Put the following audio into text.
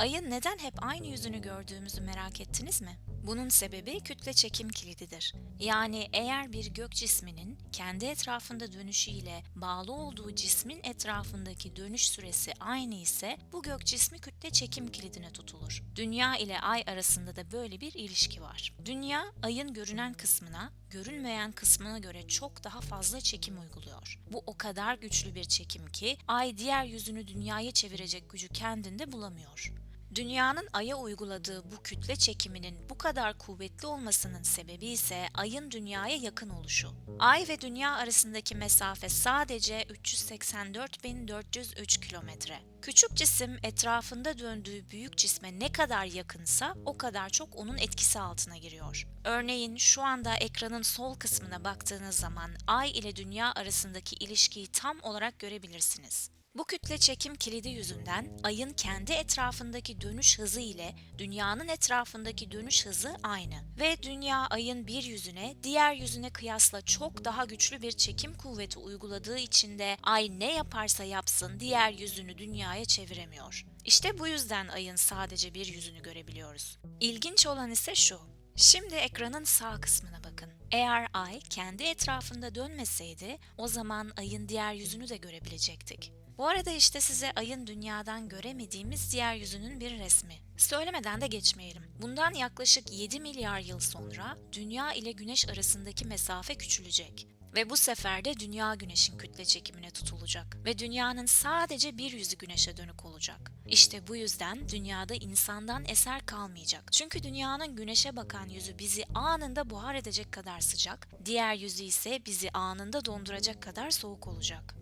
Ayın neden hep aynı yüzünü gördüğümüzü merak ettiniz mi? Bunun sebebi kütle çekim kilididir. Yani eğer bir gök cisminin kendi etrafında dönüşüyle bağlı olduğu cismin etrafındaki dönüş süresi aynı ise bu gök cismi kütle çekim kilidine tutulur. Dünya ile ay arasında da böyle bir ilişki var. Dünya ayın görünen kısmına, görünmeyen kısmına göre çok daha fazla çekim uyguluyor. Bu o kadar güçlü bir çekim ki ay diğer yüzünü dünyaya çevirecek gücü kendinde bulamıyor. Dünyanın Ay'a uyguladığı bu kütle çekiminin bu kadar kuvvetli olmasının sebebi ise Ay'ın Dünya'ya yakın oluşu. Ay ve Dünya arasındaki mesafe sadece 384.403 kilometre. Küçük cisim etrafında döndüğü büyük cisme ne kadar yakınsa o kadar çok onun etkisi altına giriyor. Örneğin şu anda ekranın sol kısmına baktığınız zaman Ay ile Dünya arasındaki ilişkiyi tam olarak görebilirsiniz. Bu kütle çekim kilidi yüzünden ayın kendi etrafındaki dönüş hızı ile dünyanın etrafındaki dönüş hızı aynı ve dünya ayın bir yüzüne diğer yüzüne kıyasla çok daha güçlü bir çekim kuvveti uyguladığı için de ay ne yaparsa yapsın diğer yüzünü dünyaya çeviremiyor. İşte bu yüzden ayın sadece bir yüzünü görebiliyoruz. İlginç olan ise şu. Şimdi ekranın sağ kısmına. Eğer ay kendi etrafında dönmeseydi o zaman ayın diğer yüzünü de görebilecektik. Bu arada işte size ayın dünyadan göremediğimiz diğer yüzünün bir resmi. Söylemeden de geçmeyelim. Bundan yaklaşık 7 milyar yıl sonra dünya ile güneş arasındaki mesafe küçülecek. Ve bu sefer de dünya güneşin kütle çekimine tutulacak ve dünyanın sadece bir yüzü güneşe dönük olacak. İşte bu yüzden dünyada insandan eser kalmayacak. Çünkü dünyanın güneşe bakan yüzü bizi anında buhar edecek kadar sıcak, diğer yüzü ise bizi anında donduracak kadar soğuk olacak.